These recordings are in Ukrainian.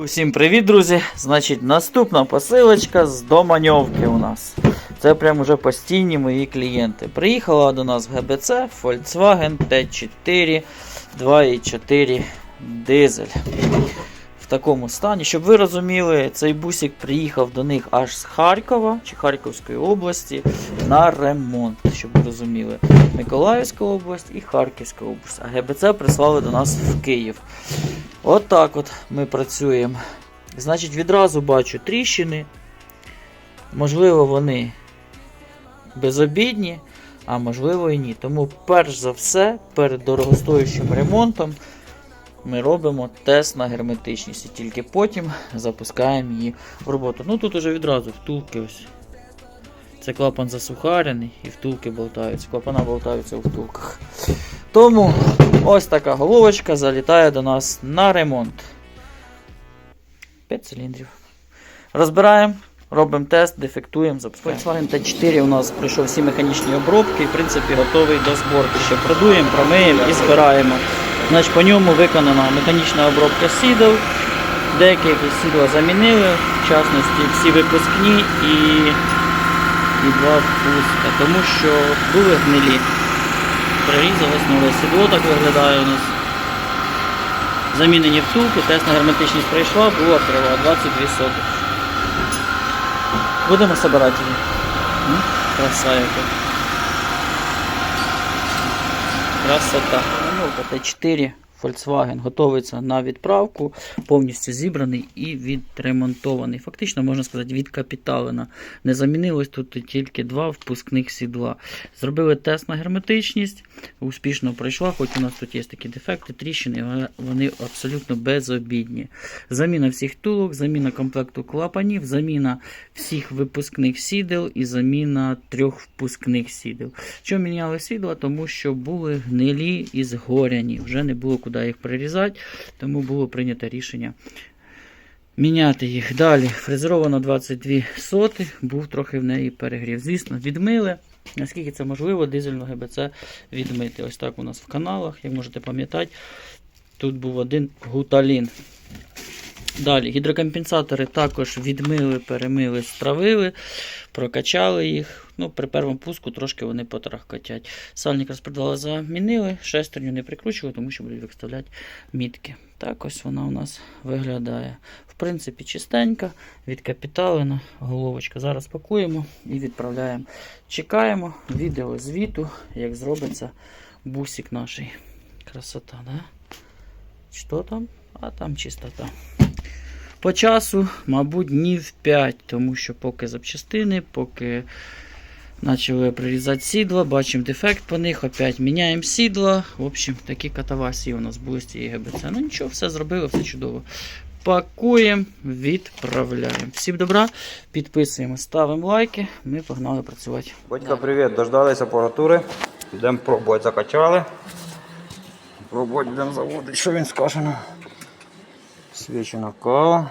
Усім привіт, друзі! Значить, наступна посилочка з доманьовки у нас. Це прям уже постійні мої клієнти. Приїхала до нас в ГБЦ Volkswagen T4 2.4 дизель. В такому стані. Щоб ви розуміли, цей бусик приїхав до них аж з Харкова чи Харківської області на ремонт. Щоб ви розуміли, Миколаївська область і Харківська область. А ГБЦ прислали до нас в Київ. От от ми працюємо. Значить, відразу бачу тріщини. Можливо, вони безобідні, а можливо і ні. Тому, перш за все, перед дорогостоючим ремонтом ми робимо тест на герметичність і тільки потім запускаємо її в роботу. Ну тут уже відразу втулки ось. Це клапан засухарений і втулки болтаються. Клапана болтаються у втулках. Тому ось така головочка залітає до нас на ремонт. 5 циліндрів. Розбираємо, робимо тест, дефектуємо, запускаємо. Volkswagen T4 у нас пройшов всі механічні обробки і в принципі готовий до зборки. Ще продуємо, промиємо і збираємо. Значить, по ньому виконана механічна обробка сідел. Деякі сідла замінили, в частності всі випускні і, і два впуска, тому що були гнилі. Прирізалось нове сідло, так виглядає у нас. Замінені втулки, тест на герметичність пройшла, була крива 22 соти. Будемо збирати її. Краса яка. Красота. Ну, Т4 Volkswagen готується на відправку, повністю зібраний і відремонтований. Фактично, можна сказати, відкапіталена. Не замінилось тут тільки два впускних сідла. Зробили тест на герметичність, успішно пройшла, хоч у нас тут є такі дефекти, тріщини, вони абсолютно безобідні. Заміна всіх тулок, заміна комплекту клапанів, заміна всіх випускних сідел і заміна трьох впускних сідел. Що міняли сідла? Тому що були гнилі і згоряні. Вже не було куди їх прирізати, тому було прийнято рішення міняти їх. Далі фрезеровано 22 соти, був трохи в неї перегрів. Звісно, відмили. Наскільки це можливо, дизельну ГБЦ відмити. Ось так у нас в каналах, як можете пам'ятати, тут був один гуталін. Далі гідрокомпенсатори також відмили, перемили, стравили, прокачали їх. Ну, При першому пуску трошки вони потрахкотять. Сальник розпредвали замінили, шестерню не прикручували, тому що будуть виставляти мітки. Так ось вона у нас виглядає. В принципі, чистенька, відкапіталена головочка. Зараз пакуємо і відправляємо. Чекаємо відео звіту, як зробиться бусик наш. Красота, да? Що там? А там чистота. По часу, мабуть, днів 5, тому що поки запчастини, поки почали прирізати сідла, бачимо дефект по них, опять міняємо сідла. В общем, такі катавасії у нас були з цієї ГБЦ. Ну нічого, все зробили, все чудово. Пакуємо, відправляємо. Всім добра, підписуємо, ставимо лайки. Ми погнали працювати. Батька, привіт, дождалися апаратури. Йдемо пробувати, закачали. Пробувати будемо заводити, що він скаже нам. Свічена кава.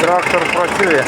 Трактор працює.